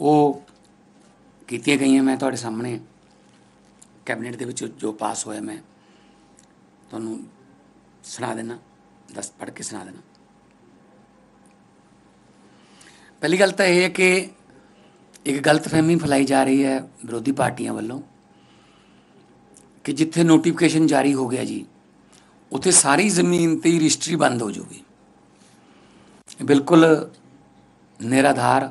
ਉਹ ਕੀਤੀਆਂ ਗਈਆਂ ਮੈਂ ਤੁਹਾਡੇ ਸਾਹਮਣੇ। ਕੈਬਨਿਟ ਦੇ ਵਿੱਚ ਜੋ ਪਾਸ ਹੋਇਆ ਮੈਂ, ਤੁਹਾਨੂੰ ਸੁਣਾ ਦੇਣਾ ਦਸ, ਪੜ੍ਹ ਕੇ ਸੁਣਾ ਦੇਣਾ ਪਹਿਲੀ ਗੱਲ ਤਾਂ ਇਹ ਹੈ ਕਿ ਇੱਕ ਗਲਤਫਹਿਮੀ ਫੈਲਾਈ ਜਾ ਰਹੀ ਹੈ ਵਿਰੋਧੀ ਪਾਰਟੀਆਂ ਵੱਲੋਂ ਕਿ ਜਿੱਥੇ ਨੋਟੀਫਿਕੇਸ਼ਨ ਜਾਰੀ ਹੋ ਗਿਆ ਜੀ, ਉੱਥੇ ਸਾਰੀ ਜ਼ਮੀਨ ਤੇ ਰਜਿਸਟਰੀ ਬੰਦ ਹੋ ਜਾਊਗੀ। ਬਿਲਕੁਲ ਨਿਰਾਧਾਰ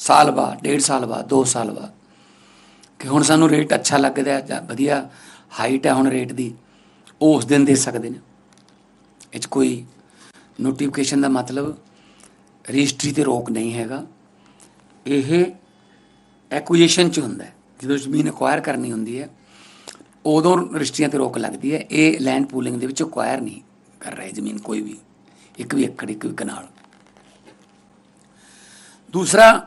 ਸਾਲ ਬਾਅਦ, ਡੇਢ ਸਾਲ ਬਾਅਦ 2 ਸਾਲ ਬਾਅਦ। ਕਿ ਹੁਣ ਸਾਨੂੰ ਰੇਟ ਅੱਛਾ ਲੱਗਦਾ ਹੈ ਜਾਂ ਵਧੀਆ ਹਾਈਟ ਹੈ ਹੁਣ ਰੇਟ ਦੀ ਉਹ ਉਸ ਦਿਨ ਦੇ ਸਕਦੇ ਨੇ। ਇਹ 'ਚ ਕੋਈ ਨੋਟੀਫਿਕੇਸ਼ਨ ਦਾ ਮਤਲਬ ਰਜਿਸਟਰੀ ਤੇ ਰੋਕ ਨਹੀਂ ਹੈਗਾ। ਇਹ ਐਕੁਜੀਸ਼ਨ ਚ ਹੁੰਦਾ ਹੈ। ਜਦੋਂ ਜ਼ਮੀਨ ਅਕਵਾਇਰ ਕਰਨੀ ਹੁੰਦੀ ਹੈ, ਉਦੋਂ ਰਜਿਸਟਰੀਆਂ ਤੇ ਰੋਕ ਲੱਗਦੀ ਹੈ। ਇਹ ਲੈਂਡ ਪੂਲਿੰਗ ਦੇ ਵਿੱਚ ਅਕਵਾਇਰ ਨਹੀਂ ਕਰ ਰਹੇ ਜ਼ਮੀਨ ਕੋਈ ਵੀ, ਇੱਕ ਵੀ ਏਕੜ, ਇੱਕ ਵੀ ਕਨਾਲ। ਦੂਸਰਾ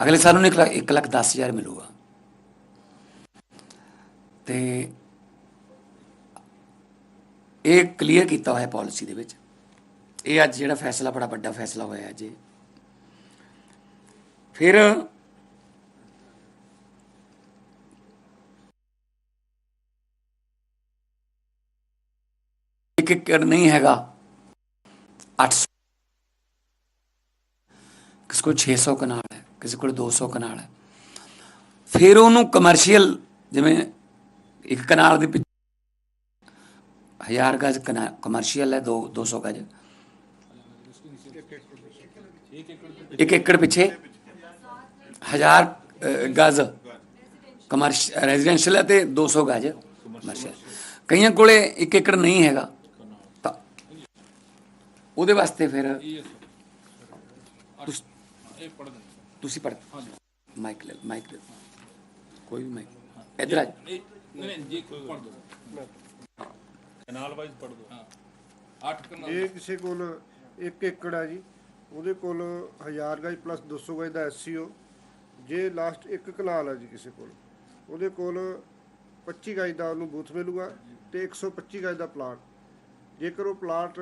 ਅਗਲੇ ਸਾਲ ਨੂੰ 1 ਲੱਖ 10 ਹਜ਼ਾਰ ਮਿਲੂਗਾ। ਤੇ ਇਹ ਕਲੀਅਰ ਕੀਤਾ ਹੋਇਆ ਪਾਲਿਸੀ ਦੇ ਵਿੱਚ। ਇਹ ਅੱਜ ਜਿਹੜਾ ਫੈਸਲਾ, ਬੜਾ ਵੱਡਾ ਫੈਸਲਾ ਹੋਇਆ ਅੱਜ ਫਿਰ ਇੱਕ ਏਕੜ ਨਹੀਂ ਹੈਗਾ। 800 ਕਿਸ ਕੋਲ 600 ਕਨਾਲ ਹੈ। ਕਿਸੇ ਕੋਲ 200 ਕਨਾਲ ਹੈ। ਫਿਰ ਉਹਨੂੰ ਕਮਰਸ਼ੀਅਲ ਜਿਵੇਂ ਇੱਕ ਕਨਾਲ ਦੇ ਪਿੱਛੇ ਹਜ਼ਾਰ ਗਜ ਕਮਰਸ਼ੀਅਲ ਹੈ 2 200 ਗਜ। ਇੱਕ ਏਕੜ ਪਿੱਛੇ ਹਜ਼ਾਰ ਅ, ਗਜ। ਕਮਰਸ਼ੀਅਲ ਰੈਜ਼ੀਡੈਂਸ਼ੀਅਲ ਹੈ ਤੇ 200 ਗਜ ਕਮਰਸ਼ੀਅਲ ਕਈਆਂ ਕੋਲੇ ਇੱਕ ਏਕੜ ਨਹੀਂ ਹੈਗਾ। ਤਾਂ ਉਹਦੇ ਵਾਸਤੇ ਫਿਰ ਤੁਸ- ਤੁਸੀਂ ਪੜ ਮਾਈਕ ਲੈ ਮਾਈਕ ਲੈ ਕੋਈ ਵੀ ਮਾਈਕ ਇਧਰ ਆ ਨਹੀਂ ਨਹੀਂ ਜੀ ਪੜ ਦੋ ਕਨਾਲ ਵਾਈਜ਼ ਪੜ ਦੋ ਹਾਂ 8 ਕਨਾਲ ਇਹ ਕਿਸੇ ਕੋਲ 1 ਏਕੜ ਆ ਜੀ। ਉਹਦੇ ਕੋਲ 1000 ਗਜ ਪਲੱਸ 200 ਗਜ ਦਾ ਐਸਸੀਓ ਜੇ ਲਾਸਟ ਇੱਕ ਕਨਾਲ ਆ ਜੀ ਕਿਸੇ ਕੋਲ। ਉਹਦੇ ਕੋਲ 25 ਗਜ ਦਾ ਉਹਨੂੰ ਬੂਥ ਮਿਲੂਗਾ ਤੇ 125 ਗਜ ਦਾ ਪਲਾਟ ਜੇਕਰ ਉਹ ਪਲਾਟ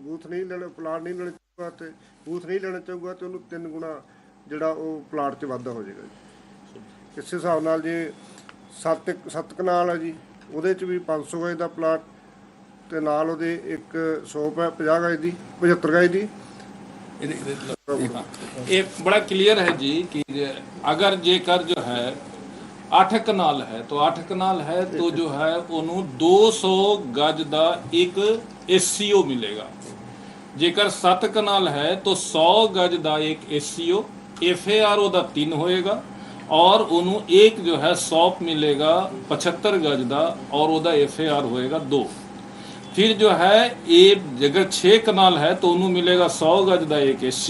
ਬੂਥ ਨਹੀਂ ਲੈਣਾ ਪਲਾਟ ਨਹੀਂ ਲੈਣਾ ਚਾਹੁੰਦਾ ਤੇ ਬੂਥ ਨਹੀਂ ਲੈਣਾ ਚਾਹੂਗਾ ਤੇ ਉਹਨੂੰ ਤਿੰਨ ਗੁਣਾ ਜਿਹੜਾ ਉਹ ਪਲਾਟ 'ਚ ਵਾਧਾ ਹੋ ਜਾਏਗਾ ਜੀ ਇਸੇ ਹਿਸਾਬ ਨਾਲ ਜੇ 7 7 ਕਨਾਲ ਹੈ ਜੀ ਉਹਦੇ 'ਚ ਵੀ 500 ਗਜ ਦਾ ਪਲਾਟ ਤੇ ਨਾਲ ਉਹਦੇ ਇੱਕ 100 50 ਗਜ ਦੀ 75 ਗਜ ਦੀ ये बड़ा क्लियर है जी कि जे- अगर जेकर जो है 8 ਕਨਾਲ ਹੈ तो 8 ਕਨਾਲ ਹੈ तो जो है ਉਹਨੂੰ 200 ਗਜ ਦਾ ਇੱਕ ਐਸਸੀਓ ਮਿਲੇਗਾ ਜੇਕਰ 7 ਕਨਾਲ ਹੈ तो 100 ਗਜ ਦਾ ਇੱਕ ਐਸਸੀਓ ਐਫਏਆਰ ਉਹਦਾ 3 ਹੋਏਗਾ ਔਰ ਉਹਨੂੰ ਇੱਕ ਜੋ ਹੈ ਸੌਪ ਮਿਲੇਗਾ 75 ਗਜ ਦਾ ਔਰ ਉਹਦਾ ਐਫਏਆਰ ਹੋਏਗਾ 2 फिर जो है ये अगर छः कनाल है तो उन्हें मिलेगा सौ गज का एक एस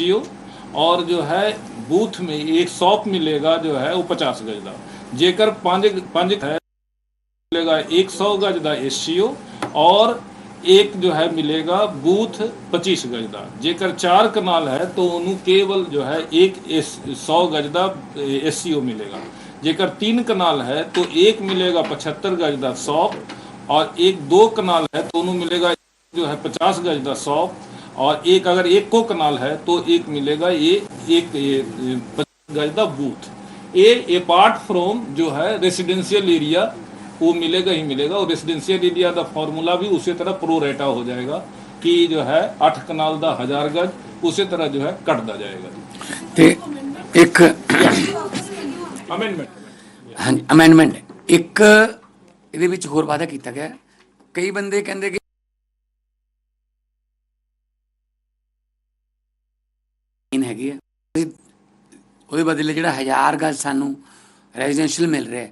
और जो है बूथ में एक सौप मिलेगा जो है वो पचास गज का जेकर पांच पांच है मिलेगा एक सौ गज का एस और एक जो है मिलेगा बूथ पच्चीस गज का जेकर चार कनाल है तो उन्हें केवल जो है एक सौ गज का एस मिलेगा जेकर तीन कनाल है तो एक मिलेगा पचहत्तर गज का सौप और एक दो कनाल है तो उन्हें मिलेगा जो है पचास गज का सौप और एक अगर एक को कनाल है तो एक मिलेगा ये एक ये पचास गज का बूथ ये अपार्ट फ्रॉम जो है रेसिडेंशियल एरिया वो मिलेगा ही मिलेगा और रेसिडेंशियल एरिया का फार्मूला भी उसी तरह प्रो रेटा हो जाएगा कि जो है अठ कनाल का हजार गज उसी तरह जो है कटता जाएगा ਤੇ ਇੱਕ अमेंडमेंट ਹਾਂਜੀ ਅਮੈਂਡਮੈਂਟ ਇੱਕ ਇਹਦੇ ਵਿੱਚ ਹੋਰ ਵਾਅਦਾ ਕੀਤਾ ਗਿਆ ਹੈ। ਕਈ ਬੰਦੇ ਕਹਿੰਦੇ ਕਿ ਜ਼ਮੀਨ ਹੈਗੀ ਹੈ ਅਸੀਂ ਉਹਦੇ ਬਦਲੇ ਜਿਹੜਾ 1000 ਗਜ ਸਾਨੂੰ ਰੈਜ਼ੀਡੈਂਸ਼ੀਅਲ ਮਿਲ ਰਿਹਾ ਹੈ,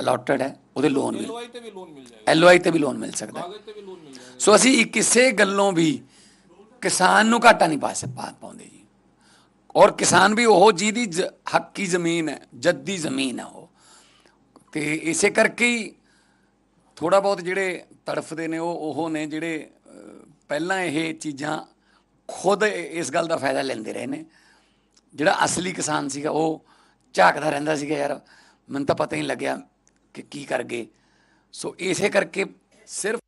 ਅਲੋਟਡ ਹੈ ਉਹਦੇ ਲੋਨ ਮਿਲ ਐਲਓਆਈ ਤੇ ਵੀ ਲੋਨ ਮਿਲ ਜਾਏਗਾ ਐਲਓਆਈ ਤੇ ਵੀ ਲੋਨ ਮਿਲ ਸਕਦਾ ਸੋ ਅਸੀਂ ਕਿਸੇ ਗੱਲੋਂ ਵੀ ਕਿਸਾਨ ਨੂੰ ਘਾਟਾ ਨਹੀਂ ਪਾ ਸਕ ਪਾਉਂਦੇ ਜੀ ਔਰ ਕਿਸਾਨ ਵੀ ਉਹ ਜਿਹਦੀ ਹੱਕੀ ਜ਼ਮੀਨ ਹੈ ਜੱਦੀ ਜ਼ਮੀਨ ਹੈ ਉਹ ਤੇ ਇਸੇ ਕਰਕੇ ਹੀ ਥੋੜਾ ਬਹੁਤ ਜਿਹੜੇ ਤੜਫਦੇ ਨੇ ਉਹ ਉਹ ਨੇ ਜਿਹੜੇ ਪਹਿਲਾਂ ਇਹ ਚੀਜ਼ਾਂ ਖੁਦ ਇਸ ਗੱਲ ਦਾ ਫਾਇਦਾ ਲੈਂਦੇ ਰਹੇ ਨੇ ਜਿਹੜਾ ਅਸਲੀ ਕਿਸਾਨ ਸੀਗਾ ਉਹ ਝਾਕਦਾ ਰਹਿੰਦਾ ਸੀਗਾ ਯਾਰ ਮੈਨੂੰ ਤਾਂ ਪਤਾ ਹੀ ਲੱਗਿਆ ਕਿ ਕੀ ਕਰ ਗਏ? ਸੋ ਇਸੇ ਕਰਕੇ ਸਿਰਫ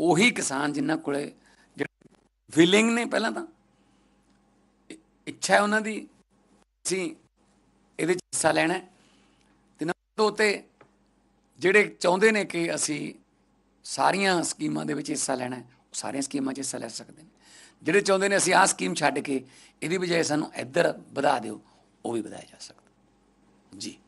ਉਹੀ ਕਿਸਾਨ ਜਿਨ੍ਹਾਂ ਕੋਲੇ ਜਿਹੜੇ ਵਿਲਿੰਗ ਨੇ ਪਹਿਲਾਂ ਤਾਂ ਇੱਛਾ ਉਹਨਾਂ ਦੀ, ਅਸੀਂ ਇਹਦੇ 'ਚ ਹਿੱਸਾ ਲੈਣਾ ਹੈ। ਤੇ ਨੰਬਰ ਦੋ ਤੇ ਜਿਹੜੇ ਚਾਹੁੰਦੇ ਨੇ ਕਿ ਅਸੀਂ ਸਾਰੀਆਂ ਸਕੀਮਾਂ ਦੇ ਵਿੱਚ ਹਿੱਸਾ ਲੈਣਾ ਹੈ, ਉਹ ਸਾਰੀਆਂ ਸਕੀਮਾਂ 'ਚ ਹਿੱਸਾ ਲੈ ਸਕਦੇ ਨੇ। ਜਿਹੜੇ ਚਾਹੁੰਦੇ ਨੇ ਅਸੀਂ ਆਹ ਸਕੀਮ ਛੱਡ ਕੇ, ਇਹਦੀ ਬਜਾਏ ਸਾਨੂੰ ਇੱਧਰ ਵਧਾ ਦਿਓ, ਉਹ ਵੀ ਵਧਾਇਆ ਜਾ ਸਕਦਾ। ਜੀ।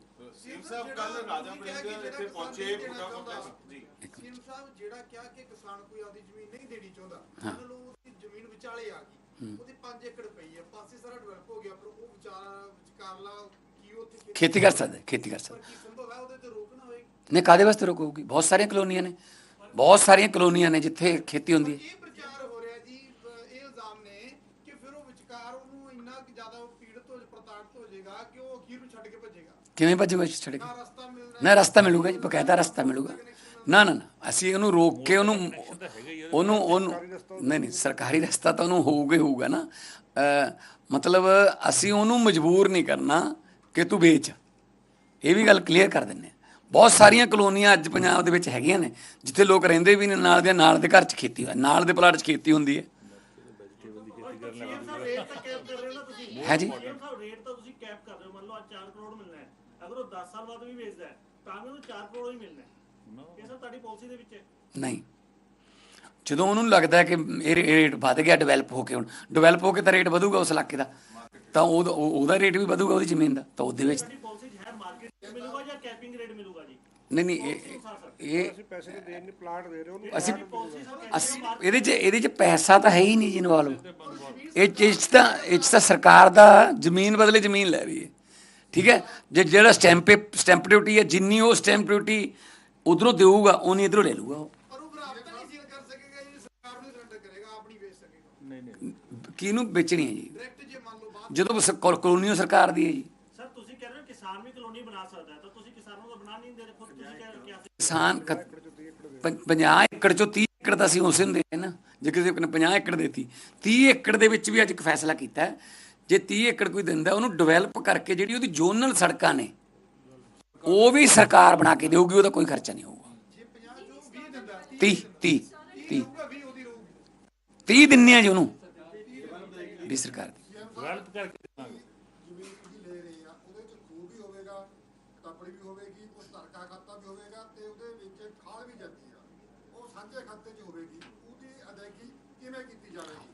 ਸਾਹਿਬ ਕੱਲ ਰਾਜਾ ਵੜਿੰਗ ਇੱਥੇ ਪਹੁੰਚੇ ਬੁੱਢਾ ਮੋਟਾ ਜੀ। ਸੀਮ ਸਾਹਿਬ ਜਿਹੜਾ ਕਿਹਾ ਕਿ ਕਿਸਾਨ ਕੋਈ ਆਪਦੀ ਜ਼ਮੀਨ ਨਹੀਂ ਦੇਣੀ ਚਾਹੁੰਦਾ ਉਹਨਾਂ ਨੂੰ ਉਹਦੀ ਜ਼ਮੀਨ ਵਿਚਾਲੇ ਆ ਗਈ ਉਹਦੀ 5 ਏਕੜ ਪਈ ਹੈ ਪਾਸੇ ਸਾਰਾ ਡਿਵੈਲਪ ਹੋ ਗਿਆ ਪਰ ਉਹ ਵਿਚਾਰਾ ਵਿਚਕਾਰਲਾ ਕੀ ਉੱਥੇ ਖੇਤੀ ਕਰ ਸਕਦਾ ਖੇਤੀ ਕਰ ਸਕਦਾ। ਸੰਭਵ ਹੈ ਉਹਦੇ ਤੇ ਰੋਕ ਨਾ ਹੋਏਗੀ ਨੇ ਕਾਦੇ ਵਾਸਤੇ ਰੋਕੂਗੀ ਬਹੁਤ ਸਾਰੀਆਂ ਕਲੋਨੀਆਂ ਨੇ ਬਹੁਤ ਸਾਰੀਆਂ ਕਲੋਨੀਆਂ ਨੇ ਜਿੱਥੇ ਖੇਤੀ ਹੁੰਦੀ ਹੈ। ਇਹ ਪ੍ਰਚਾਰ ਹੋ ਰਿਹਾ ਜੀ ਇਹ ਇਲਜ਼ਾਮ ਨੇ ਫਿਰ ਉਹ ਵਿਚਕਾਰ ਉਹਨੂੰ ਇੰਨਾ ਕਿ ਜ਼ਿਆਦਾ ਉਹ ਪੀੜਤ ਹੋ ਪ੍ਰਤਾੜਿਤ ਹੋ ਜਾਏਗਾ ਕਿ ਉਹ ਅਖੀਰ ਨੂੰ ਛੱਡ ਕੇ ਭੱਜੇਗਾ। ਕਿਵੇਂ ਭੱਜੂਗਾ ਛੱਡ ਕੇ? ਨਾ ਰਸਤਾ ਮਿਲਣਾ ਨਾ ਰਸਤਾ ਮਿਲੂਗਾ ਜੀ ਬਕਾਇਦਾ ਰਸਤਾ ਮਿਲੂਗਾ। ਨਾ ਨਾ ਨਾ ਅਸੀਂ ਉਹਨੂੰ ਰੋਕ ਕੇ ਉਹਨੂੰ ਉਹਨੂੰ ਉਹਨੂੰ ਨਹੀਂ ਨਹੀਂ ਸਰਕਾਰੀ ਰਸਤਾ ਤਾਂ ਉਹਨੂੰ ਹੋਊਗਾ ਹੀ ਹੋਊਗਾ ਨਾ। ਮਤਲਬ ਅਸੀਂ ਉਹਨੂੰ ਮਜਬੂਰ ਨਹੀਂ ਕਰਨਾ ਕਿ ਤੂੰ ਵੇਚ। ਇਹ ਵੀ ਗੱਲ ਕਲੀਅਰ ਕਰ ਦਿੰਨੇ ਹਾਂ। ਬਹੁਤ ਸਾਰੀਆਂ ਕਲੋਨੀਆਂ ਅੱਜ ਪੰਜਾਬ ਦੇ ਵਿੱਚ ਹੈਗੀਆਂ ਨੇ ਜਿੱਥੇ ਲੋਕ ਰਹਿੰਦੇ ਵੀ ਨੇ ਨਾਲ ਦੇ ਨਾਲ ਦੇ ਘਰ 'ਚ ਖੇਤੀ ਹੋਇਆ ਨਾਲ ਦੇ ਪਲਾਟ 'ਚ ਖੇਤੀ ਹੁੰਦੀ ਹੈ। ਹੈ ਜੀ ਸਾਹਿਬ ਰੇਟ ਤਾਂ ਤੁਸੀਂ ਕੈਪ ਕਰ ਰਹੇ ਹੋ। ਮੰਨ ਲਓ ਅੱਜ 4 ਕਰੋੜ ਮਿਲਣਾ ਹੈ। ਅਗਰ ਉਹ 10 ਸਾਲ ਬਾਅਦ ਵੀ ਵੇਚਦਾ ਹੈ ਤਾਂ ਵੀ ਉਹਨੂੰ 4 ਕਰੋੜ ਹੀ ਮਿਲਣਾ ਹੈ। ਇਹ ਸਭ ਤੁਹਾਡੀ ਪਾਲਿਸੀ ਦੇ ਵਿੱਚ ਹੈ। ਨਹੀਂ। ਜਦੋਂ ਉਹਨੂੰ ਲੱਗਦਾ ਹੈ ਕਿ ਇਹ ਰੇ- ਰੇਟ ਵਧ ਗਿਆ ਡਿਵੈਲਪ ਹੋ ਕੇ ਹੁਣ ਡਿਵੈਲਪ ਹੋ ਕੇ ਤਾਂ ਰੇਟ ਵਧੂਗਾ ਉਸ ਇਲਾਕੇ ਦਾ। ਤਾਂ ਉਹਦਾ ਉਹ- ਉਹਦਾ ਰੇਟ ਵੀ ਵਧੂਗਾ ਉਹਦੀ ਜ਼ਮੀਨ ਦਾ। ਤਾਂ ਉਹਦੇ ਵਿੱਚ ਪਾਲਿਸੀ ਹੈ ਮਾਰਕੀਟ ਰੇਟ ਮਿਲੂਗਾ ਜਾਂ ਕੈਪਿੰਗ ਰੇਟ ਮਿਲੂਗਾ ਜੀ? ਨਹੀਂ ਨਹੀਂ ਇਹ ਇਹ ਅਸੀਂ ਪੈਸੇ ਤਾਂ ਦੇਣ ਨਹੀਂ ਪਲਾਟ ਦੇ ਰਹੇ ਉਹਨੂੰ ਅਸੀਂ ਅਸੀਂ ਇਹਦੇ 'ਚ ਇਹਦੇ 'ਚ ਪੈਸਾ ਤਾਂ ਹੈ ਹੀ ਨਹੀਂ ਜੀ ਇਨਵੋਲਵ ਇਹ 'ਚ- ਇਹ 'ਚ ਤਾਂ ਇਹ 'ਚ ਤਾਂ ਸਰਕਾਰ ਦਾ ਜ਼ਮੀਨ ਬਦਲੇ ਜ਼ਮੀਨ ਲੈ ਰਹੀ ਹੈ। ਠੀਕ ਹੈ? ਜੇ ਜਿਹੜਾ ਸਟੈਂਪ ਸਟੈਂਪ ਡਿਊਟੀ ਹੈ ਜਿੰਨੀ ਉਹ ਸਟੈਂਪ ਡਿਊਟੀ ਉਧਰੋਂ ਦੇਊਗਾ ਉਨੀ ਇਧਰੋਂ ਲੈ ਲੂਗਾ ਉਹ। ਪਰ ਉਹ ਬਰਾਬਰ ਨਹੀਂ ਸੇਲ ਕਰ ਸਕੇਗਾ ਜੀ ਸਰਕਾਰ ਨੂੰ ਸਰੈਂਡਰ ਕਰੇਗਾ ਆਪ ਨਹੀਂ ਵੇਚ ਸਕੇਗਾ। ਨਹੀਂ ਨਹੀਂ। ਕਿਹਨੂੰ ਵੇਚਣੀ ਹੈ ਜੀ? ਡਾਇਰੈਕਟ ਜੇ ਮੰਨ ਲਓ ਬਾਅਦ ਜਦੋਂ ਸ- ਕੋ- ਕਲੋਨੀਓ ਸਰਕਾਰ ਦੀ ਹੈ ਜੀ ਸਰ ਤੁਸੀਂ ਕਹਿ ਰਹੇ ਹੋ ਕਿਸਾਨ ਵੀ ਕਲੋਨੀ ਬਣਾ ਸਕਦਾ ਹੈ ਤਾਂ ਤੁਸੀਂ ਕਿਸਾਨਾਂ ਨੂੰ ਤਾਂ ਬਣਾ ਨਹੀਂ ਦੇ ਰਹੇ ਖੁਦ ਤੁਸੀਂ ਕਹਿ ਰਹੇ ਹੋ ਕਿ ਅਸੀਂ ਕਿਸਾਨ 50 ਏਕੜ ਚੋਂ 30 ਏਕੜ ਤਾਂ ਅਸੀਂ ਉਸੇ ਨੂੰ ਦੇ ਨਾ। ਜੇ ਕਿਸੇ ਨੇ 50 ਏਕੜ ਦੇਤੀ 30 ਏਕੜ ਦੇ ਵਿੱਚ ਵੀ ਅੱਜ ਇੱਕ ਫੈਸਲਾ ਕੀਤਾ ਹੈ, ਜੇ 30 ਏਕੜ ਕੋਈ ਦਿੰਦਾ ਉਹਨੂੰ ਡਿਵੈਲਪ ਕਰਕੇ ਜਿਹੜੀ ਉਹਦੀ ਜ਼ੋਨਲ ਸੜਕਾਂ ਨੇ ਉਹ ਵੀ ਸਰਕਾਰ ਬਣਾ ਕੇ ਦੇਊਗੀ ਉਹਦਾ ਕੋਈ ਖਰਚਾ ਨਹੀਂ ਹੋਊਗਾ। ਜੇ 50 ਚੋਂ 20 ਦਿੰਦਾ 30 30 30 30 ਦਿੰਨੇ ਆ ਜੀ ਉਹਨੂੰ। ਦੀ ਸਰਕਾਰ ਦੀ। ਡਿਵੈਲਪ ਕਰਕੇ ਦੇਵਾਂਗੇ ਜ਼ਮੀਨ ਤੁਸੀਂ ਲੈ ਰਹੇ ਆ ਉਹਦੇ ਚ ਖੂਹ ਵੀ ਹੋਵੇਗਾ ਟੱਪੜੀ ਵੀ ਹੋਵੇਗੀ ਕੁਝ ਧਰਕਾ ਖਾਤਾ ਵੀ ਹੋਵੇਗਾ ਤੇ ਉਹਦੇ ਵਿੱਚ ਖਾਲ ਵੀ ਜਾਂਦੀ ਆ ਉਹ ਸਾਂਝੇ ਖਾਤੇ 'ਚ ਹੋਵੇਗੀ ਉਹਦੀ ਅਦਾਇਗੀ ਕਿਵੇਂ ਕੀਤੀ ਜਾਵੇਗੀ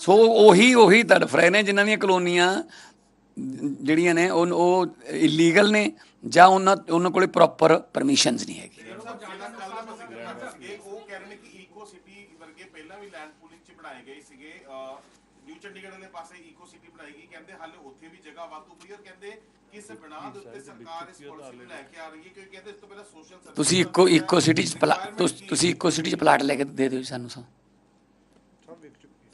ਸੋ ਉਹੀ ਉਹੀ ਤੜਫ ਰਹੇ ਨੇ ਜਿਨ੍ਹਾਂ ਦੀਆਂ ਕਲੋਨੀਆਂ ਜਿਹੜੀਆਂ ਨੇ ਉਹ ਉਹ ਇਲੀਗਲ ਨੇ ਜਾਂ ਉਹਨਾਂ ਉਹਨਾਂ ਕੋਲੇ ਪ੍ਰੋਪਰ ਪਰਮਿਸ਼ਨਸ ਨਹੀਂ ਹੈਗੀ। ਇਹ ਉਹ ਕਹਿ ਰਹੇ ਨੇ ਕਿ ਈਕੋ ਸਿਟੀ ਵਰਗੇ ਪਹਿਲਾਂ ਵੀ ਲੈਂਡ ਪੂਲਿੰਗ ਚ ਬਣਾਏ ਗਏ ਸੀਗੇ ਨਿਊ ਚੰਡੀਗੜ੍ਹ ਵਾਲੇ ਪਾਸੇ ਈਕੋ ਸਿਟੀ ਬਣਾਈ ਗਈ ਕਹਿੰਦੇ ਹਾਲੇ ਉੱਥੇ ਵੀ ਜਗ੍ਹਾ ਵਾਧੂ ਪਈ ਔਰ ਕਹਿੰਦੇ ਕਿਸ ਬਣਾ ਦੇ ਉੱਤੇ ਸਰਕਾਰ ਇਸ ਪਾਲਿਸੀ ਨੂੰ ਲੈ ਕੇ ਆ ਰਹੀ ਹੈ ਕਿਉਂਕਿ ਕਹਿੰਦੇ ਇਸ ਤੋਂ ਪਹਿਲਾਂ ਸੋਸ਼ਲ ਤੁਸੀਂ ਇੱਕੋ ਇੱਕੋ ਸਿਟੀ ਚ ਤੁਸ- ਤੁਸੀਂ ਇੱਕੋ ਸਿਟੀ ਚ ਪਲਾਟ ਲੈ ਕੇ ਦੇ ਦਿਓ ਸਾਨੂੰ ਸਾ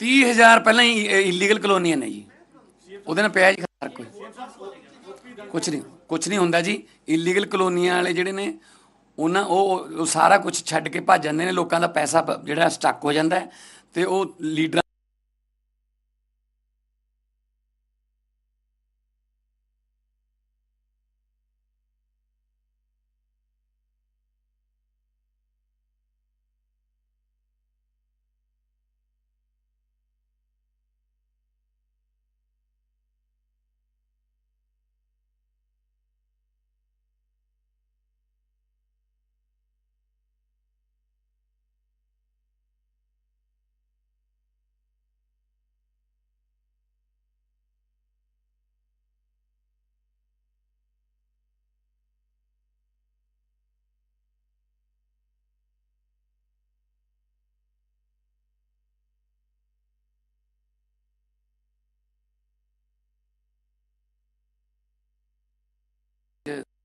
30000 ਪਹਿਲਾਂ ਹੀ ਇਲੀਗਲ ਕਲੋਨੀਆਂ ਨੇ ਜੀ। ਉਹਦੇ ਨਾਲ ਪਿਆ ਜੀ ਫ਼ਰਕ ਕੋਈ। ਕੁਝ ਨਹੀਂ ਕੁਝ ਨਹੀਂ ਹੁੰਦਾ ਜੀ। ਇਲੀਗਲ ਕਲੋਨੀਆਂ ਵਾਲੇ ਜਿਹੜੇ ਨੇ, ਉਹਨਾਂ ਉਹ ਸਾਰਾ ਕੁਝ ਛੱਡ ਕੇ ਭੱਜ ਜਾਂਦੇ ਨੇ। ਲੋਕਾਂ ਦਾ ਪੈਸਾ ਜਿਹੜਾ ਸਟਕ ਹੋ ਜਾਂਦਾ ਤੇ ਉਹ ਲੀਡਰਾਂ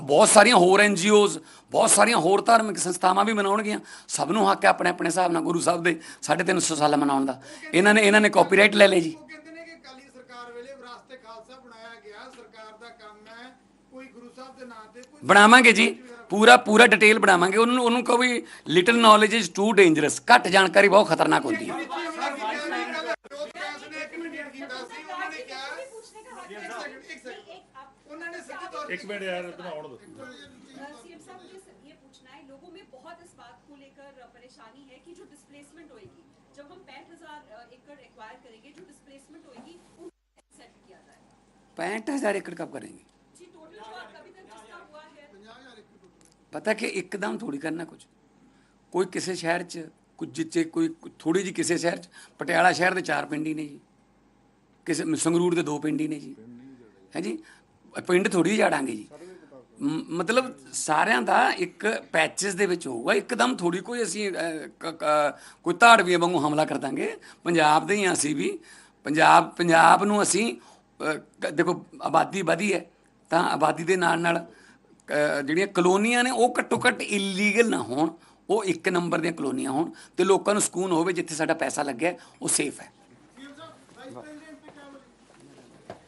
ਬਹੁਤ ਸਾਰੀਆਂ ਹੋਰ ਐਨ ਐਨਜੀਓਜ਼ ਬਹੁਤ ਸਾਰੀਆਂ ਹੋਰ ਧਾਰਮਿਕ ਸੰਸਥਾਵਾਂ ਵੀ ਮਨਾਉਣਗੀਆਂ। ਸਭ ਨੂੰ ਹੱਕ ਹੈ ਆਪਣੇ ਆਪਣੇ ਹਿਸਾਬ ਨਾਲ ਗੁਰੂ ਸਾਹਿਬ ਦੇ 350 ਸਾਲ ਮਨਾਉਣ ਦਾ। ਇਹਨਾਂ ਨੇ ਇਹਨਾਂ ਨੇ ਕਾਪੀਰਾਈਟ ਲੈ ਲਏ ਜੀ। ਬਣਾਵਾਂਗੇ ਜੀ। ਪੂਰਾ ਪੂਰਾ ਡਿਟੇਲ ਬਣਾਵਾਂਗੇ। ਉਹਨਾਂ ਨੂੰ ਉਹਨੂੰ ਕਹੋ ਵੀ little knowledge is too dangerous ਘੱਟ ਜਾਣਕਾਰੀ ਬਹੁਤ ਖਤਰਨਾਕ ਹੁੰਦੀ ਹੈ। एक है सेकंड, एक सेकंड। एक आप- ਉਹਨਾਂ ਨੇ ਸਿੱਧੇ ਤੌਰ ਤੇ ਇੱਕ ਮਿੰਟ ਯਾਰ ਬਣਾਉਣ ਦੋ सीएम साहब मुझे सिर्फ ये पूछना है लोगों में बहुत इस बात को लेकर परेशानी है कि जो डिस्प्लेसमेंट होएगी जब हम पैंठ हजार एकड़ एक्वायर करेंगे जो डिस्प्लेसमेंट होएगी उनको सेट किया जाए 65000 एकड़ कब करेंगे जी टोटल जो आपका अभी तक जिसका हुआ है ਪਤਾ ਕਿ ਇੱਕਦਮ ਥੋੜੀ ਕਰਨਾ ਕੁਝ ਕੋਈ ਕਿਸੇ ਸ਼ਹਿਰ 'ਚ ਕੁਝ ਜਿੱਚੇ ਕੋਈ ਥੋੜੀ ਜੀ ਕਿਸੇ ਸ਼ਹਿਰ 'ਚ ਪਟਿਆਲਾ ਸ਼ਹਿਰ ਦੇ ਚਾਰ ਪਿੰਡ ਹੀ ਨੇ ਜੀ ਕਿਸੇ ਸੰਗਰੂਰ ਦੇ ਦੋ ਪਿੰਡ ਹੀ ਨੇ ਜੀ ਹੈ ਜੀ ਪਿੰਡ ਥੋੜੀ ਜਾੜਾਂਗੇ ਜੀ। ਮ- ਮਤਲਬ ਸਾਰਿਆਂ ਦਾ ਇੱਕ ਪੈਚਸ ਦੇ ਵਿੱਚ ਹੋਊਗਾ। ਇੱਕਦਮ ਥੋੜੀ ਕੋਈ ਅਸੀਂ ਕੋਈ ਧਾੜਵੀਆਂ ਵਾਂਗੂ ਹਮਲਾ ਕਰ ਦਾਂਗੇ। ਪੰਜਾਬ ਦੇ ਹੀ ਅਸੀਂ ਵੀ। ਪੰਜਾਬ ਪੰਜਾਬ ਨੂੰ ਅਸੀਂ ਦੇਖੋ ਆਬਾਦੀ ਵਧੀ ਹੈ ਤਾਂ ਆਬਾਦੀ ਦੇ ਨਾਲ ਨਾਲ ਜਿਹੜੀਆਂ ਕਲੋਨੀਆਂ ਨੇ ਉਹ ਘੱਟੋ ਘੱਟ ਇਲੀਗਲ ਨਾ ਹੋਣ। ਉਹ ਇੱਕ ਨੰਬਰ ਦੀਆਂ ਕਲੋਨੀਆਂ ਹੋਣ ਤੇ ਲੋਕਾਂ ਨੂੰ ਸਕੂਨ ਹੋਵੇ ਜਿੱਥੇ ਸਾਡਾ ਪੈਸਾ ਲੱਗਿਆ, ਉਹ ਸੇਫ ਹੈ।